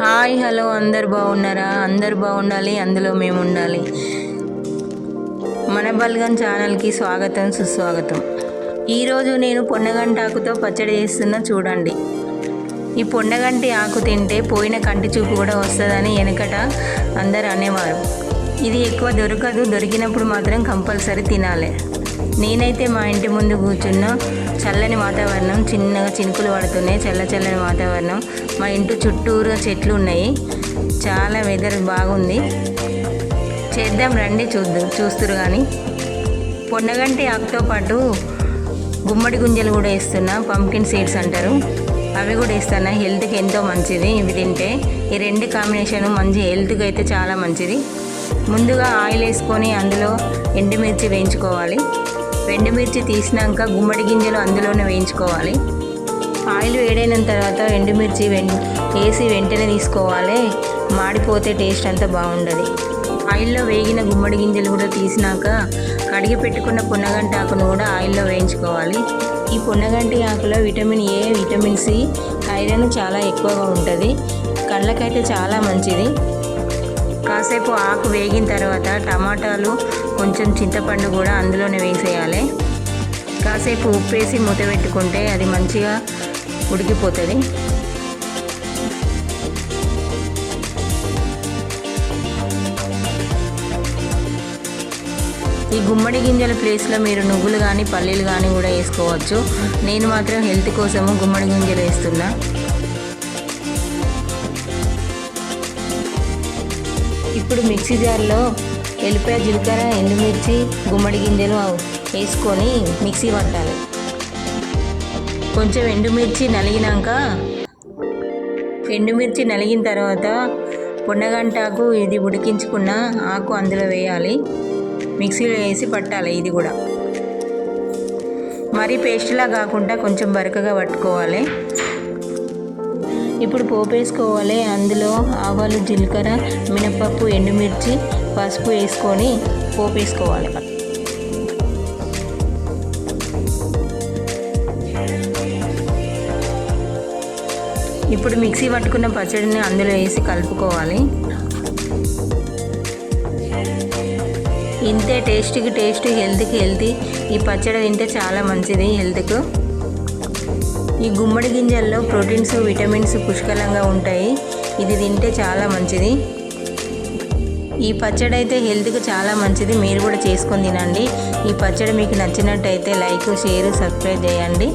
Hi hello అందరు బాగున్నారా? అందరు బాగుండాలి అందులో మేము ఉండాలి. మన బల్గన్ ఛానల్కి స్వాగతం సుస్వాగతం. ఈరోజు నేను పొన్నగంటి ఆకుతో పచ్చడి చేస్తున్నా చూడండి. ఈ పొన్నగంటి ఆకు తింటే పోయిన కంటి చూపు కూడా వస్తుందని వెనకట అందరు అనేవారు. ఇది ఎక్కువ దొరకదు దొరికినప్పుడు మాత్రం కంపల్సరీ తినాలి. నేనైతే మా ఇంటి ముందు కూర్చున్న చల్లని వాతావరణం చిన్నగా చినుకులు పడుతున్నాయి చల్ల చల్లని వాతావరణం. మా ఇంటి చుట్టూరుగా చెట్లు ఉన్నాయి. చాలా వెదర్ బాగుంది. చేద్దాం రండి చూద్దు చూస్తురు కానీ పొన్నగంటి ఆకుతో పాటు గుమ్మడి గుంజలు కూడా వేస్తున్నా పంకిన్ సీడ్స్ అంటారు. అవి కూడా వేస్తున్నా హెల్త్కి ఎంతో మంచిది. ఇవి తింటే ఈ రెండు కాంబినేషన్ మంచి హెల్త్కి అయితే చాలా మంచిది. ముందుగా ఆయిల్ వేసుకొని అందులో ఎండుమిర్చి వేయించుకోవాలి. ఎండుమిర్చి తీసినాక గుమ్మడి గింజలు అందులోనే వేయించుకోవాలి. ఆయిల్ వేడైన తర్వాత ఎండుమిర్చి వెం వేసి వెంటనే తీసుకోవాలి. మాడిపోతే టేస్ట్ అంతా బాగుండదు. ఆయిల్లో వేగిన గుమ్మడి గింజలు కూడా తీసినాక కడిగి పెట్టుకున్న పొన్నగంటి ఆకును కూడా ఆయిల్లో వేయించుకోవాలి. ఈ పున్నగంటి ఆకులో vitamin A vitamin C iron చాలా ఎక్కువగా ఉంటుంది. కళ్ళకైతే చాలా మంచిది. కాసేపు ఆకు వేగిన తర్వాత టమాటాలు కొంచెం చింతపండు కూడా అందులోనే వేసేయాలి. కాసేపు ఉప్పు వేసి మూత పెట్టుకుంటే అది మంచిగా ఉడికిపోతుంది. ఈ గుమ్మడి గింజల ప్లేస్లో మీరు నువ్వులు కానీ పల్లీలు కానీ కూడా వేసుకోవచ్చు. నేను మాత్రం హెల్త్ కోసము గుమ్మడి గింజలు వేస్తున్నా. ఇప్పుడు మిక్సీ జార్లో ఎల్లిపాయ జీలకర్ర ఎండుమిర్చి గుమ్మడి గింజలు వేసుకొని మిక్సీ పట్టాలి. కొంచెం ఎండుమిర్చి నలిగినాక ఎండుమిర్చి నలిగిన తర్వాత పొన్నగంటాకు ఇది ఉడికించుకున్న ఆకు అందులో వేయాలి. మిక్సీలో వేసి పట్టాలి ఇది కూడా. మరీ పేస్ట్లా కాకుండా కొంచెం బరకగా పట్టుకోవాలి. ఇప్పుడు పోపు వేసుకోవాలి అందులో ఆవాలు జీలకర్ర మినపప్పు ఎండుమిర్చి పసుపు వేసుకొని పోపు వేసుకోవాలి ఇప్పుడు మిక్సీ పట్టుకున్న పచ్చడిని అందులో వేసి కలుపుకోవాలి. ఇంతే టేస్ట్కి టేస్ట్ హెల్త్కి హెల్తీ. ఈ పచ్చడి తింటే చాలా మంచిది హెల్త్కు. ఈ గుమ్మడి గింజల్లో ప్రోటీన్స్ విటమిన్స్ పుష్కలంగా ఉంటాయి. ఇది తింటే చాలా మంచిది. ఈ పచ్చడి అయితే హెల్త్కి చాలా మంచిది. మీరు కూడా చేసుకొని తినండి. ఈ పచ్చడి మీకు నచ్చినట్టయితే లైక్ షేర్ సబ్స్క్రైబ్ చేయండి.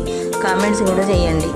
కామెంట్స్ కూడా చేయండి.